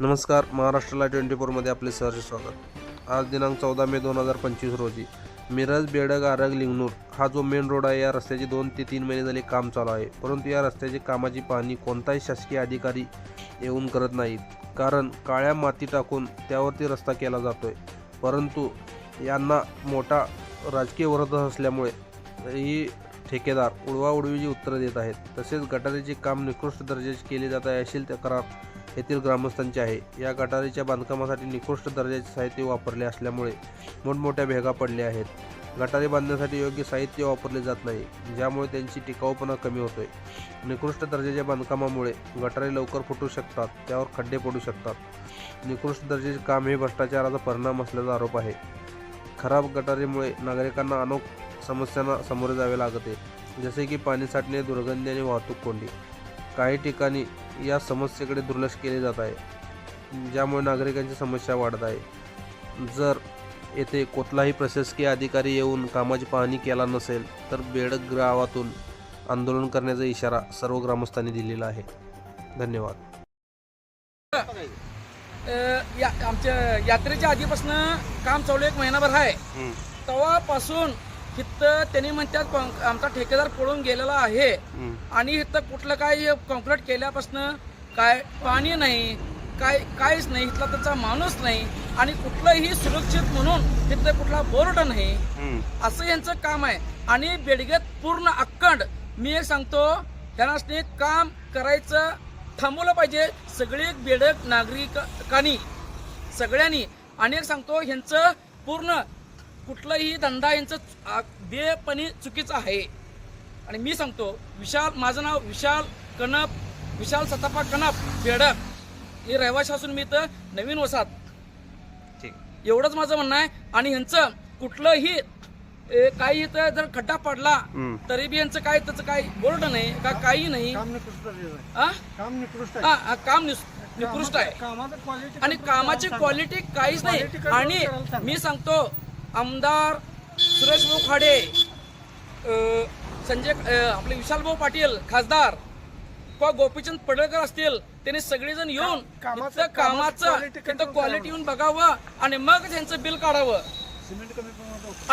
नमस्कार महाराष्ट्राला ट्वेंटी फोरमध्ये आपले सहर्ष स्वागत. आज दिनांक चौदा मे दोन हजार पंचवीस रोजी मिरज बेडग आरग लिंगनूर हा जो मेन रोड आहे या रस्त्याचे दोन ते तीन महिने झाले काम चालू आहे. परंतु या रस्त्याची कामाची पाहणी कोणताही शासकीय अधिकारी येऊन करत नाहीत. कारण काळ्या माती टाकून त्यावरती रस्ता केला जातो आहे परंतु यांना मोठा राजकीय वरद असल्यामुळे ही ठेकेदार उडवाउडवीची उत्तरं देत आहेत तसेच गटारीचे काम निकृष्ट दर्जाचे केले जात आहे अशी तक्रार येथील ग्रामस्थांचे आहे. या गटारीच्या बांधकामासाठी निकृष्ट दर्जाचे साहित्य वापरले असल्यामुळे मोठमोठ्या भेगा पडल्या आहेत. गटारी बांधण्यासाठी योग्य साहित्य वापरले जात नाही ज्यामुळे त्यांची टिकाऊपणा कमी होतोय. निकृष्ट दर्जाच्या बांधकामामुळे गटारी लवकर फुटू शकतात त्यावर खड्डे पडू शकतात. निकृष्ट दर्जाचे काम हे भ्रष्टाचाराचा परिणाम असल्याचा आरोप आहे. खराब गटारीमुळे नागरिकांना अनेक समस्यांना सामोरे जावे लागत आहे जसे की पाणी साठणे दुर्गंधी आणि वाहतूक कोंडी. काही ठिकाणी या समस्येकडे दुर्लक्ष केले जात आहे ज्यामुळे नागरिकांची समस्या वाढत आहे. जर येथे कुठलाही प्रशासकीय अधिकारी येऊन कामाची पाहणी केला नसेल तर बेडक गावातून आंदोलन करण्याचा इशारा सर्व ग्रामस्थांनी दिलेला आहे. धन्यवाद. या आमच्या यात्रेच्या आधीपासून काम चालू एक महिनाभर आहे. तेव्हापासून इथं त्यांनी म्हणतात आमचा ठेकेदार पळून गेलेला आहे. आणि इथं कुठलं काय कॉन्क्रीट केल्यापासून काय पाणी नाही काय काहीच नाही इथला त्याचा माणूस नाही. आणि कुठलंही सुरक्षित म्हणून तिथं कुठला बोर्ड नाही. असं यांचं काम आहे. आणि बेडगेत पूर्ण अक्कड मी एक सांगतो त्यांना काम करायचं थांबवलं पाहिजे. सगळे बेडक नागरिकांनी सगळ्यांनी. आणि एक सांगतो ह्यांचं पूर्ण कुठलाही धंदा यांचं बेपणी चुकीचं आहे. आणि मी सांगतो विशाल माझं नाव विशाल कनप विशाल सतापा कनप बेडक. हे रहिवाशी असून मी इथं नवीन वसात ठीक. एवढंच माझं म्हणणं आहे. आणि ह्यांचं कुठलंही काही इथं जर खड्डा पडला तरी बी यांचं काय त्याचं काही बोर्ड नाही का काही नाही. काम निकृष्ट आहे. आ? काम निकृष्ट आहे. हा, हा, काम निस- निकृष्ट आहे. कामाचं क्वालिटी आणि कामाची क्वालिटी काहीच नाही. आणि. मी सांगतो आमदार सुरेश भाऊ खाडे संजय आपले विशाल भाऊ पाटील खासदार किंवा गोपीचंद पडळकर असतील त्यांनी सगळेजण येऊन कामाचं- कामाचं क्वालिटी येऊन बघावं आणि मग त्यांचं बिल काढावं. सिमेंट कमी प्रमाणात